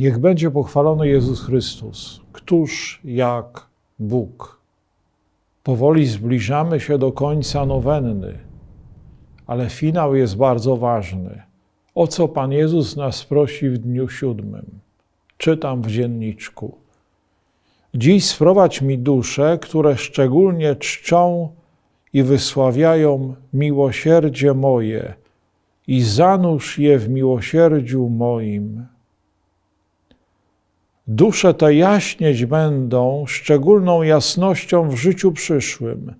Niech będzie pochwalony Jezus Chrystus. Któż jak Bóg? Powoli zbliżamy się do końca nowenny, ale finał jest bardzo ważny. O co Pan Jezus nas prosi w dniu siódmym? Czytam w dzienniczku. Dziś sprowadź mi dusze, które szczególnie czczą i wysławiają miłosierdzie moje i zanurz je w miłosierdziu moim. Dusze te jaśnieć będą szczególną jasnością w życiu przyszłym.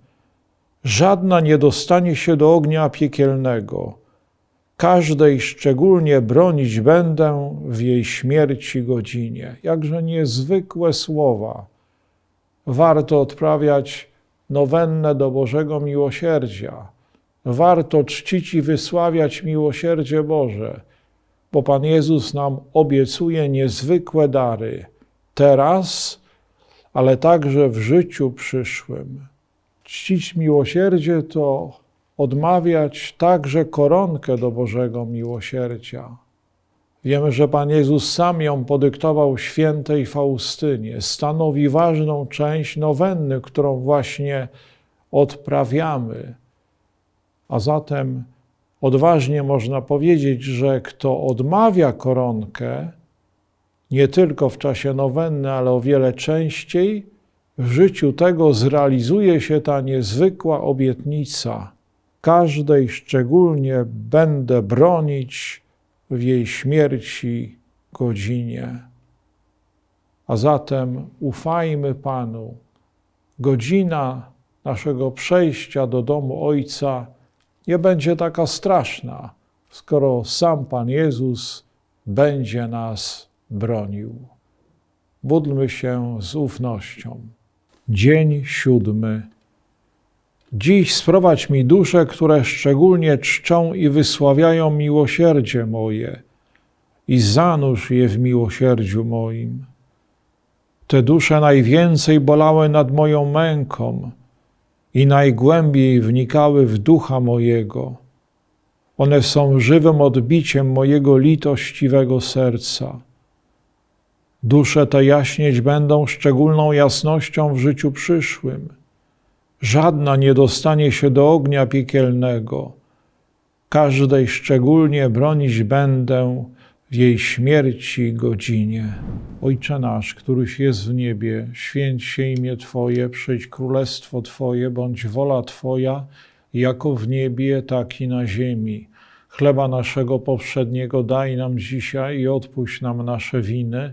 Żadna nie dostanie się do ognia piekielnego. Każdej szczególnie bronić będę w jej śmierci godzinie. Jakże niezwykłe słowa. Warto odprawiać nowennę do Bożego Miłosierdzia. Warto czcić i wysławiać miłosierdzie Boże bo Pan Jezus nam obiecuje niezwykłe dary teraz, ale także w życiu przyszłym. Czcić miłosierdzie to odmawiać także koronkę do Bożego miłosierdzia. Wiemy, że Pan Jezus sam ją podyktował świętej Faustynie. Stanowi ważną część nowenny, którą właśnie odprawiamy. A zatem odważnie można powiedzieć, że kto odmawia koronkę, nie tylko w czasie nowenny, ale o wiele częściej, w życiu tego zrealizuje się ta niezwykła obietnica. Każdej szczególnie będę bronić w jej śmierci godzinie. A zatem ufajmy Panu. Godzina naszego przejścia do domu Ojca nie będzie taka straszna, skoro sam Pan Jezus będzie nas bronił. Módlmy się z ufnością. Dzień siódmy. Dziś sprowadź mi dusze, które szczególnie czczą i wysławiają miłosierdzie moje i zanurz je w miłosierdziu moim. Te dusze najwięcej bolały nad moją męką, i najgłębiej wnikały w ducha mojego. One są żywym odbiciem mojego litościwego serca. Dusze te jaśnieć będą szczególną jasnością w życiu przyszłym. Żadna nie dostanie się do ognia piekielnego. Każdej szczególnie bronić będę w jej śmierci godzinie. Ojcze nasz, któryś jest w niebie, święć się imię Twoje, przyjdź królestwo Twoje, bądź wola Twoja, jako w niebie, tak i na ziemi. Chleba naszego powszedniego daj nam dzisiaj i odpuść nam nasze winy,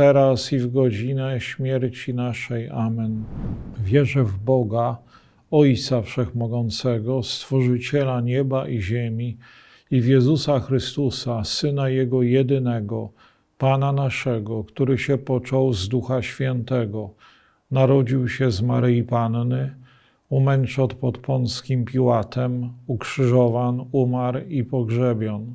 teraz i w godzinę śmierci naszej. Amen. Wierzę w Boga, Ojca Wszechmogącego, Stworzyciela nieba i ziemi i w Jezusa Chrystusa, Syna Jego jedynego, Pana naszego, który się począł z Ducha Świętego, narodził się z Maryi Panny, umęczot pod Pąckim Piłatem, ukrzyżowan, umarł i pogrzebion.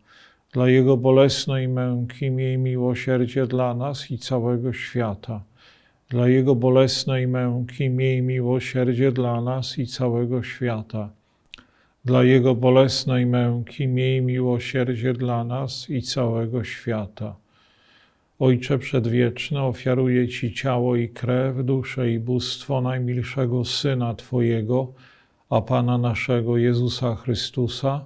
Dla Jego bolesnej męki miej miłosierdzie dla nas i całego świata. Dla Jego bolesnej męki miej miłosierdzie dla nas i całego świata. Dla Jego bolesnej męki miej miłosierdzie dla nas i całego świata. Ojcze Przedwieczny, ofiaruję Ci ciało i krew, duszę i bóstwo najmilszego Syna Twojego, a Pana naszego Jezusa Chrystusa,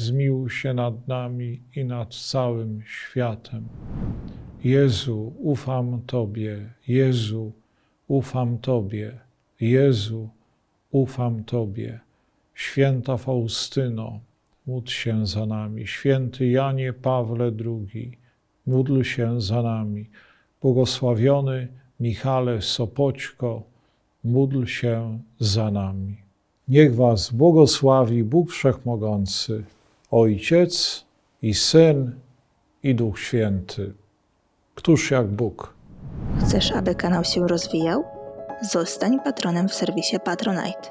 zmiłuj się nad nami i nad całym światem. Jezu, ufam Tobie, Jezu, ufam Tobie, Jezu, ufam Tobie. Święta Faustyno, módl się za nami. Święty Janie Pawle II, módl się za nami. Błogosławiony Michale Sopoćko, módl się za nami. Niech Was błogosławi Bóg Wszechmogący, Ojciec i Syn i Duch Święty. Któż jak Bóg? Chcesz, aby kanał się rozwijał? Zostań patronem w serwisie Patronite.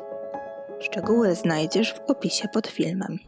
Szczegóły znajdziesz w opisie pod filmem.